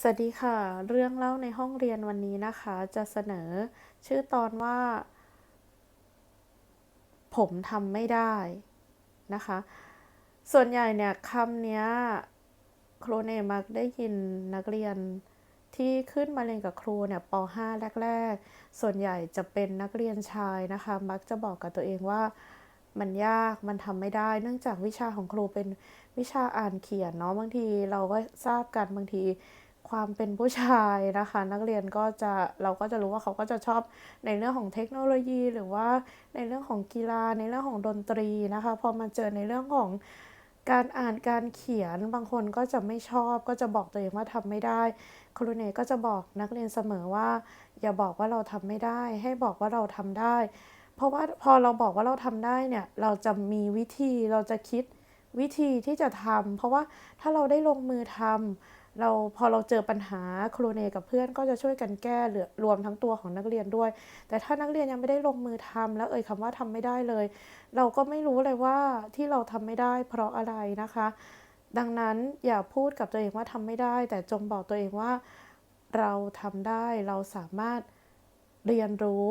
สวัสดีค่ะ เรื่องเล่าในห้องเรียนวันนี้นะคะ จะเสนอชื่อตอนว่า ผมทำไม่ได้นะคะ ส่วนใหญ่เนี่ยคำนี้ยครูเนมักได้ยินนักเรียนที่ขึ้นมาเรียนกับครูเนี่ยป .5 แรก ๆ ส่วนใหญ่จะเป็นนักเรียนชายนะคะ มักจะบอกกับตัวเองว่ามันยากมันทำไม่ได้ เนื่องจากวิชาของครูเป็นวิชาอ่านเขียนเนาะบางทีเราก็ทราบกันบางที ความเป็นผู้ชายนะคะ นักเรียนก็จะเราก็จะรู้ว่าเขาก็จะชอบในเรื่องของเทคโนโลยีหรือว่าในเรื่องของกีฬาในเรื่องของดนตรีนะคะ พอมาเจอในเรื่องของการอ่านการเขียนบางคนก็จะไม่ชอบก็จะบอกตัวเองว่าทำไม่ได้ครูเนก็จะบอกนักเรียนเสมอว่า อย่าบอกว่าเราทำไม่ได้ ให้บอกว่าเราทำได้ เพราะว่าพอเราบอกว่าเราทำได้เนี่ยเราจะมีวิธีเราจะคิดวิธีที่จะทำเพราะว่าถ้าเราได้ลงมือทำ เราพอเราเจอปัญหาครูเนกับเพื่อนก็จะช่วยกันแก้เหลือรวมทั้งตัวของนักเรียนด้วย แต่ถ้านักเรียนยังไม่ได้ลงมือทำแล้วเอ่ยคำว่าทำไม่ได้เลย เราก็ไม่รู้เลยว่าที่เราทำไม่ได้ เพราะอะไรนะคะ ดังนั้นอย่าพูดกับตัวเองว่าทำไม่ได้ แต่จงบอกตัวเองว่าเราทำได้เราสามารถเรียนรู้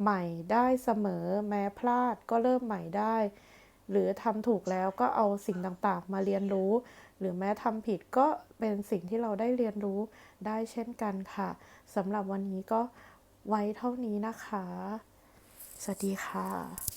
ใหม่ได้เสมอแม้พลาดก็เริ่มใหม่ได้ หรือทำถูกแล้วก็เอาสิ่งต่างๆ มาเรียนรู้ หรือแม้ทำผิดก็เป็นสิ่งที่เราได้เรียนรู้ได้เช่นกันค่ะสำหรับวันนี้ก็ไว้เท่านี้นะคะ สวัสดีค่ะ